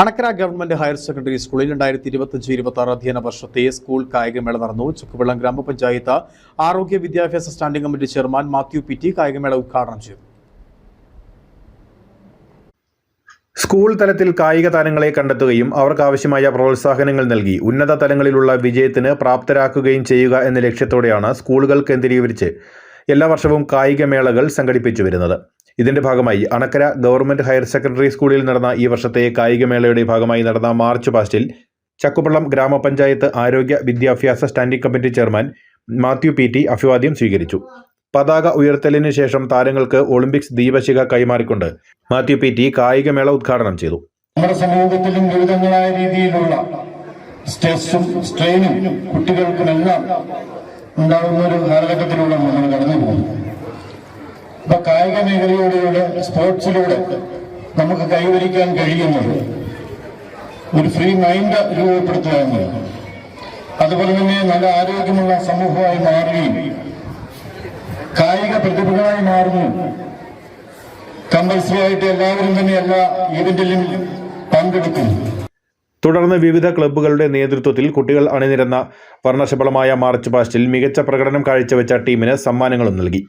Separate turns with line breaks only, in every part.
Anakkara government higher secondary സ്കൂളിൽ രണ്ടായിരത്തി ഇരുപത്തിയഞ്ച് ഇരുപത്തി ആറ് അധ്യയന വർഷത്തെ സ്കൂൾ കായികമേള നടന്നു. ചുക്കുവെള്ളം ഗ്രാമപഞ്ചായത്ത് ആരോഗ്യ വിദ്യാഭ്യാസ standing committee chairman Mathew P T കായികമേള ഉദ്ഘാടനം ചെയ്തു.
സ്കൂൾ തലത്തിൽ കായിക താരങ്ങളെ കണ്ടെത്തുകയും അവർക്ക് ആവശ്യമായ പ്രോത്സാഹനങ്ങൾ നൽകി ഉന്നത തലങ്ങളിലുള്ള വിജയത്തിന് പ്രാപ്തരാക്കുകയും ചെയ്യുക എന്ന ലക്ഷ്യത്തോടെയാണ് സ്കൂളുകൾ കേന്ദ്രീകരിച്ച് എല്ലാ വർഷവും കായികമേളകൾ സംഘടിപ്പിച്ചു വരുന്നത്. ഇതിന്റെ ഭാഗമായി അണക്കര ഗവൺമെന്റ് ഹയർ സെക്കൻഡറി സ്കൂളിൽ നടന്ന ഈ വർഷത്തെ കായികമേളയുടെ ഭാഗമായി നടന്ന മാർച്ച് പാസ്റ്റിൽ ചക്കുപള്ളം ഗ്രാമപഞ്ചായത്ത് ആരോഗ്യ വിദ്യാഭ്യാസ standing committee chairman Mathew P T അഭിവാദ്യം സ്വീകരിച്ചു. പതാക ഉയർത്തലിന് ശേഷം താരങ്ങൾക്ക് ഒളിമ്പിക്സ് ദീപശിഖ കൈമാറിക്കൊണ്ട് മാത്യു പി ടി കായികമേള ഉദ്ഘാടനം ചെയ്തു.
നമ്മുടെ സമൂഹത്തിലും വിവിധങ്ങളായ രീതിയിലുള്ള സ്ട്രെസ്സും സ്ട്രെയിനും കുട്ടികൾക്കുമെല്ലാം ഉണ്ടാകുന്ന ഒരു കാലഘട്ടത്തിലൂടെ നമ്മൾ കടന്നു അപ്പൊ കായിക മേഖലയിലൂടെ സ്പോർട്സിലൂടെ നമുക്ക് കൈവരിക്കാൻ കഴിയുന്നത് ഒരു ഫ്രീ മൈൻഡ് രൂപപ്പെടുത്തുക എന്നുള്ളത് അതുപോലെ തന്നെ നല്ല ആരോഗ്യമുള്ള സമൂഹമായി മാറുകയും കായിക പ്രതിഭകളായി മാറുന്നു. കമ്പൽസറി ആയിട്ട് എല്ലാവരും തന്നെ എല്ലാ ഈവന്റിലും പങ്കെടുക്കുന്നു.
തുടർന്ന് വിവിധ ക്ലബ്ബുകളുടെ നേതൃത്വത്തിൽ കുട്ടികൾ അണിനിരന്ന വർണശബളമായ മാർച്ച് പാസ്റ്റിൽ മികച്ച പ്രകടനം കാഴ്ചവെച്ച ടീമിന് സമ്മാനങ്ങളും നൽകി.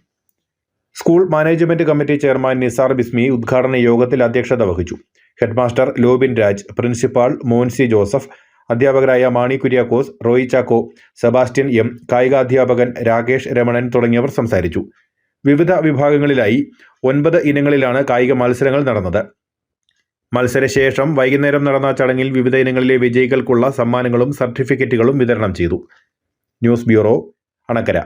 School management committee chairman Nisar Bismi ഉദ്ഘാടന യോഗത്തിൽ അധ്യക്ഷത വഹിച്ചു. ഹെഡ്മാസ്റ്റർ ലോബിൻ രാജ് പ്രിൻസിപ്പാൾ മോൻസി ജോസഫ് അധ്യാപകരായ മാണി കുര്യാക്കോസ് റോയി ചാക്കോ സെബാസ്റ്റ്യൻ എം കായികാധ്യാപകൻ രാകേഷ് രമണൻ തുടങ്ങിയവർ സംസാരിച്ചു. വിവിധ വിഭാഗങ്ങളിലായി ഒൻപത് ഇനങ്ങളിലാണ് കായിക മത്സരങ്ങൾ നടന്നത്. മത്സരശേഷം വൈകുന്നേരം നടന്ന ചടങ്ങിൽ വിവിധ ഇനങ്ങളിലെ വിജയികൾക്കുള്ള സമ്മാനങ്ങളും സർട്ടിഫിക്കറ്റുകളും വിതരണം ചെയ്തു. News bureau Anakkara.